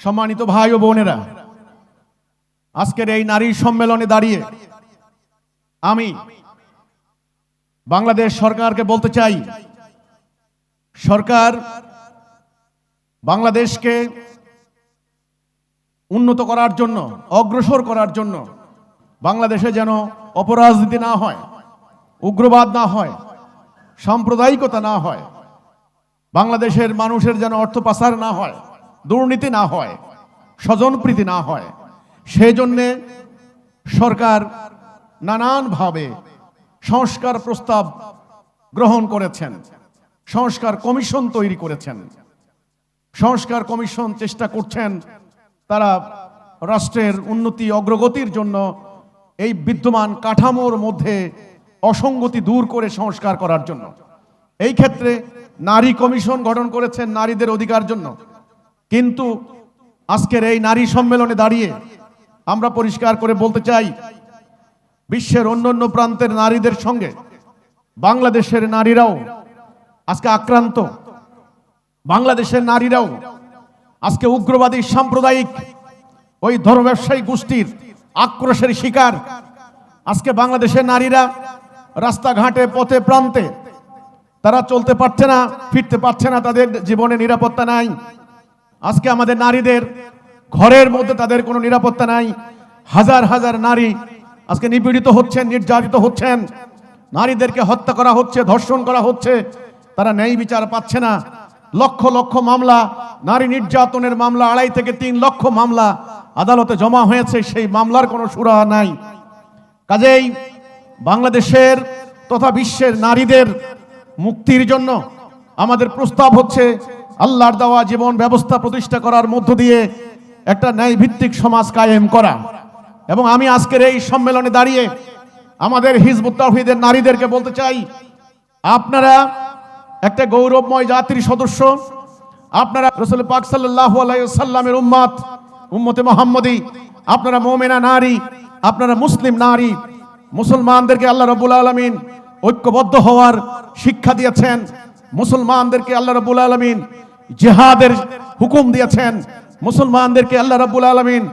সম্মানিত ভাই ও বোনেরা, আজকের এই নারী সম্মেলনে দাঁড়িয়ে আমি বাংলাদেশ সরকারকে বলতে চাই, সরকার বাংলাদেশকে উন্নত করার জন্য, অগ্রসর করার জন্য বাংলাদেশে যেন অপরাজনীতি না হয়, উগ্রবাদ না হয়, সাম্প্রদায়িকতা না হয়, বাংলাদেশের মানুষের যেন অর্থ পাচার না হয় দুর্নীতি না হয়, স্বজনপ্রীতি না হয় সেই জন্যে সরকার নানানভাবে সংস্কার প্রস্তাব গ্রহণ করেছেন, সংস্কার কমিশন তৈরি করেছেন, সংস্কার কমিশন চেষ্টা করছেন তারা রাষ্ট্রের উন্নতি, অগ্রগতির জন্য এই বিদ্যমান কাঠামোর মধ্যে অসঙ্গতি দূর করে সংস্কার করার জন্য। এই ক্ষেত্রে নারী কমিশন গঠন করেছেন নারীদের অধিকার জন্য। কিন্তু আজকের এই নারী সম্মেলনে দাঁড়িয়ে আমরা পরিষ্কার করে বলতে চাই, বিশ্বের অন্য অন্য প্রান্তের নারীদের সঙ্গে বাংলাদেশের নারীরাও আজকে আক্রান্ত। বাংলাদেশের নারীরাও আজকে উগ্রবাদী সাম্প্রদায়িক ওই ধর্ম ব্যবসায়ী গোষ্ঠীর আক্রোশের শিকার। আজকে বাংলাদেশের নারীরা রাস্তাঘাটে, পথে, প্রান্তে তারা চলতে পারছে না, ফিরতে পারছে না, তাদের জীবনে নিরাপত্তা নাই। আজকে আমাদের নারীদের ঘরের মধ্যে তাদের কোনো নিরাপত্তা নাই। হাজার হাজার নারী আজকে নিপীড়িত হচ্ছেন, নির্যাতিত হচ্ছেন। নারীদেরকে হত্যা করা হচ্ছে, ধর্ষণ করা হচ্ছে। তারা ন্যায় বিচার পাচ্ছে না। লক্ষ লক্ষ মামলা, নারী নির্যাতনের মামলা, আড়াই থেকে তিন লক্ষ মামলা আদালতে জমা হয়েছে, সেই মামলার কোনো সুরাহা নাই। কাজেই বাংলাদেশের তথা বিশ্বের নারীদের মুক্তির জন্য আমাদের প্রস্তাব হচ্ছে আল্লাহর দেওয়া জীবন ব্যবস্থা প্রতিষ্ঠা করার মধ্য দিয়ে একটা ন্যায় ভিত্তিক সমাজ কায়েম করা। এবং আমি আজকের এই সম্মেলনে দাঁড়িয়ে আমাদের হিজবুত তাহিদের নারীদেরকে বলতে চাই, আপনারা একটা গৌরবময় জাতির সদস্য, আপনারা রসুল পাক সাল্লাহ সাল্লামের উম্মাত, উম্মতে মোহাম্মদী, আপনারা মোমেনা নারী, আপনারা মুসলিম নারী, মুসলমানদেরকে আল্লাহ রবুল আলমিন ঐক্যবদ্ধ হওয়ার শিক্ষা দিয়েছেন। মুসলমানদেরকে আল্লাহ রবুল আলমিন জেহাদের হুকুম দিয়েছেন। মুসলমানদেরকে আল্লাহ রবুল আলমিন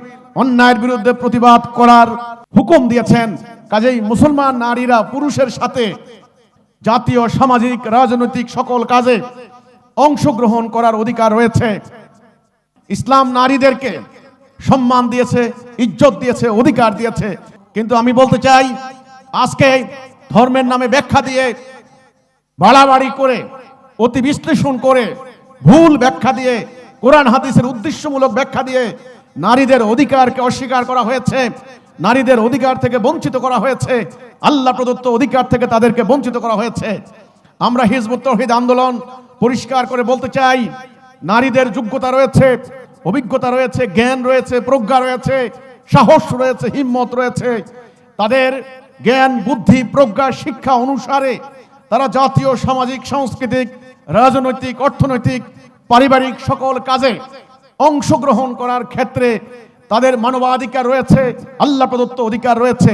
অন্যায়ের বিরুদ্ধে প্রতিবাদ করার হুকুম দিয়েছেন। কাজেই মুসলমান নারীরা পুরুষের সাথে জাতীয়, সামাজিক, রাজনৈতিক সকল কাজে অংশগ্রহণ করার অধিকার রয়েছে। ইসলাম নারীদেরকে সম্মান দিয়েছে, ইজ্জত দিয়েছে, অধিকার দিয়েছে। কিন্তু আমি বলতে চাই, আজকে ধর্মের নামে ব্যাখ্যা দিয়ে বাড়াবাড়ি করে, অতি বিশ্লেষণ করে ভুল ব্যাখ্যা দিয়ে, কোরআন হাদিসের উদ্দেশ্যমূলক ব্যাখ্যা দিয়ে নারীদের অধিকারকে অস্বীকার করা হয়েছে, নারীদের অধিকার থেকে বঞ্চিত করা হয়েছে, আল্লাহ প্রদত্ত অধিকার থেকে তাদেরকে বঞ্চিত করা হয়েছে। আমরা হিজবুত তৌহিদ আন্দোলন পরিষ্কার করে বলতে চাই, নারীদের যোগ্যতা রয়েছে, অভিজ্ঞতা রয়েছে, জ্ঞান রয়েছে, প্রজ্ঞা রয়েছে, সাহস রয়েছে, হিম্মত রয়েছে। তাদের জ্ঞান, বুদ্ধি, প্রজ্ঞা, শিক্ষা অনুসারে তারা জাতীয়, সামাজিক, সাংস্কৃতিক রাজনৈতিক, অর্থনৈতিক, পারিবারিক সকল কাজে অংশগ্রহণ করার ক্ষেত্রে তাদের মানবাধিকার রয়েছে, আল্লাহ প্রদত্ত অধিকার রয়েছে।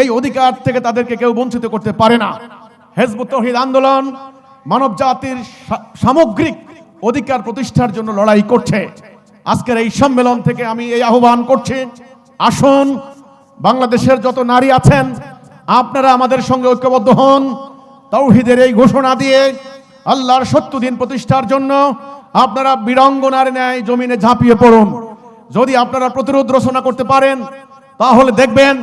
এই অধিকার থেকে তাদেরকে কেউ বঞ্চিত করতে পারে না। হেজবুত তহিদ আন্দোলন মানব জাতির সামগ্রিক অধিকার প্রতিষ্ঠার জন্য লড়াই করছে। আজকের এই সম্মেলন থেকে আমি এই আহ্বান করছি, আসুন, বাংলাদেশের যত নারী আছেন, আপনারা আমাদের সঙ্গে ঐক্যবদ্ধ হন। তৌহিদের এই ঘোষণা দিয়ে আল্লাহর সত্য দিন প্রতিষ্ঠার জন্য আপনারা বীরাঙ্গনার ন্যায় জমিনে ঝাঁপিয়ে পড়ুন। যদি আপনারা প্রতিরোধ রচনা করতে পারেন, তাহলে দেখবেন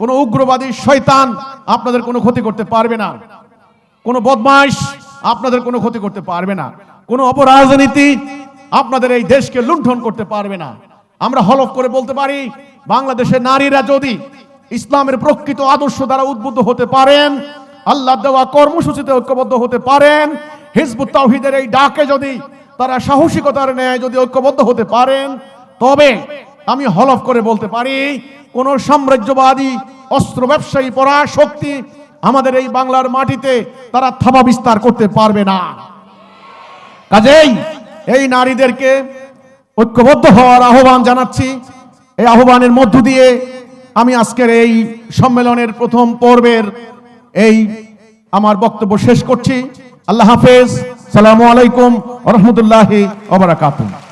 কোনো উগ্রবাদী শয়তান আপনাদের কোনো ক্ষতি করতে পারবে না। কোনো বদমাইশ আপনাদের কোনো ক্ষতি করতে পারবে না। কোনো অপরাজনীতি আপনাদের এই দেশকে লুণ্ঠন করতে পারবে না। আমরা হলফ করে বলতে পারি, বাংলাদেশের নারীরা যদি ইসলামের প্রকৃত আদর্শ দ্বারা উদ্বুদ্ধ হতে পারেন, আল্লাহ দেওয়া কর্মসূচিতে ঐক্যবদ্ধ হতে পারেন হিজবুত তাওহিদের এই ডাকে যদি তারা সাহসিকতার ন্যায় যদি ঐক্যবদ্ধ হতে পারেন, তবে আমি হলফ করে বলতে পারি, কোন সাম্রাজ্যবাদী, অস্ত্র ব্যবসায়ী, পরাশক্তি আমাদের এই বাংলার মাটিতে তারা থাবা বিস্তার করতে পারবে না। কাজেই এই নারীদেরকে ঐক্যবদ্ধ হওয়ার আহ্বান জানাচ্ছি। এই আহ্বানের মধ্য দিয়ে আমি আজকের এই সম্মেলনের প্রথম পর্বের এই আমার বক্তব্য শেষ করছি। আল্লাহ হাফেজ সালামু আলাইকুম রহমতুল্লাহি ওবরাকাতুহ